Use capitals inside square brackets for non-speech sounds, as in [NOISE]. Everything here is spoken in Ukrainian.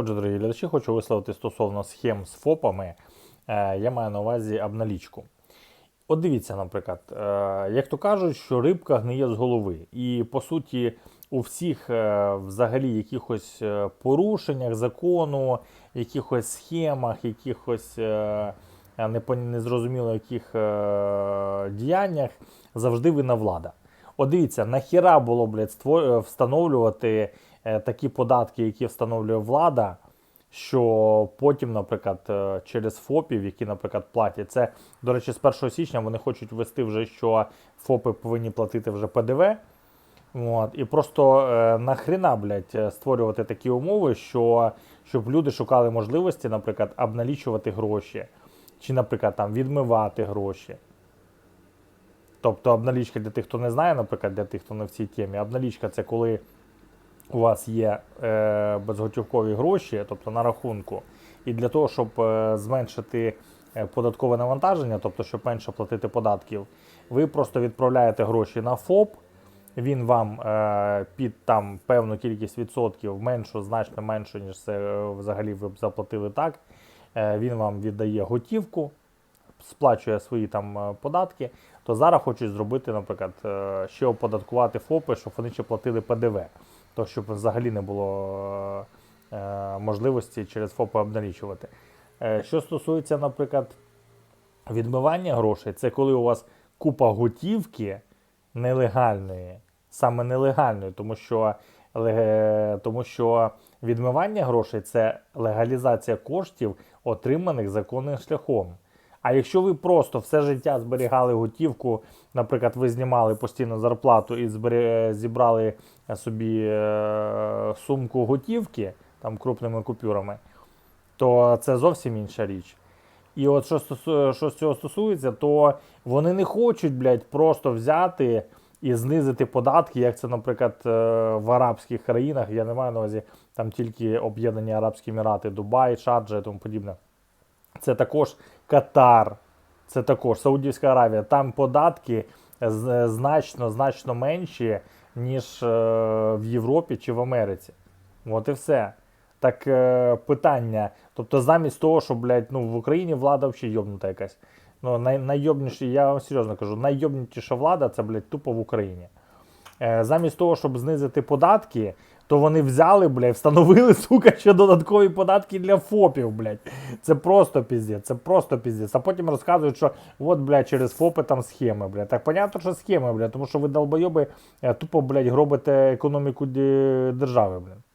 Отже, дорогі глядачі, хочу висловити стосовно схем з ФОПами. Е, Я маю на увазі обналічку. От дивіться, наприклад, е, як то кажуть, що рибка гниє з голови. І по суті, у всіх е, взагалі якихось порушеннях закону, якихось схемах, якихось незрозуміло яких діяннях завжди винна влада. От дивіться, нахіра було блядь, встановлювати такі податки, які встановлює влада, що потім, наприклад, е, через ФОПів, які, наприклад, платять. Це, до речі, з 1 січня вони хочуть ввести вже, що ФОПи повинні платити вже ПДВ. От, і просто е, нахрена, блядь, е, створювати такі умови, що, щоб люди шукали можливості, наприклад, обналічувати гроші, чи, наприклад, там відмивати гроші. Тобто обналічка для тих, хто не знає, наприклад, для тих, хто не в цій темі, обналічка це коли у вас є е, безготівкові гроші, тобто на рахунку, і для того, щоб е, зменшити е, податкове навантаження, тобто щоб менше платити податків, ви просто відправляєте гроші на ФОП. Він вам е, під там певну кількість відсотків меншу, значно меншу, ніж це е, взагалі ви б заплатили так. Е, він вам віддає готівку, сплачує свої там податки. То зараз хочуть зробити, наприклад, ще оподаткувати ФОПи, щоб вони ще платили ПДВ. То щоб взагалі не було е, можливості через ФОПи обналічувати. Е, що стосується, наприклад, відмивання грошей, це коли у вас купа готівки нелегальної, саме нелегальної, тому що, тому що відмивання грошей це легалізація коштів, отриманих законним шляхом. А якщо ви просто все життя зберігали готівку, наприклад, ви знімали постійно зарплату і зібрали собі е, сумку готівки там крупними купюрами, то це зовсім інша річ. І от що, що з цього стосується, то вони не хочуть, блядь, просто взяти і знизити податки, як це, наприклад, е, в арабських країнах. Я не маю на увазі там тільки Об'єднані Арабські Емірати, Дубай, Шарджа і тому подібне. Це також Катар, це також Саудівська Аравія. Там податки значно, значно менші, ніж е, в Європі чи в Америці. От і все. Так е, питання. Тобто, замість того, що, блядь, ну, в Україні влада взагалі йобнута якась. Ну, най, наййобніше, я вам серйозно кажу, наййобнітіша влада це, блядь, тупо в Україні. Е, замість того, щоб знизити податки, то вони взяли, блядь, встановили, [LAUGHS] сука, ще додаткові податки для ФОПів, блядь. Це просто піздець, це просто піздець. А потім розказують, що от, блядь, через ФОПи там схеми, блядь. Так понятно, що схеми, блядь, тому що ви долбойоби е, тупо, блядь, гробите економіку держави, блядь.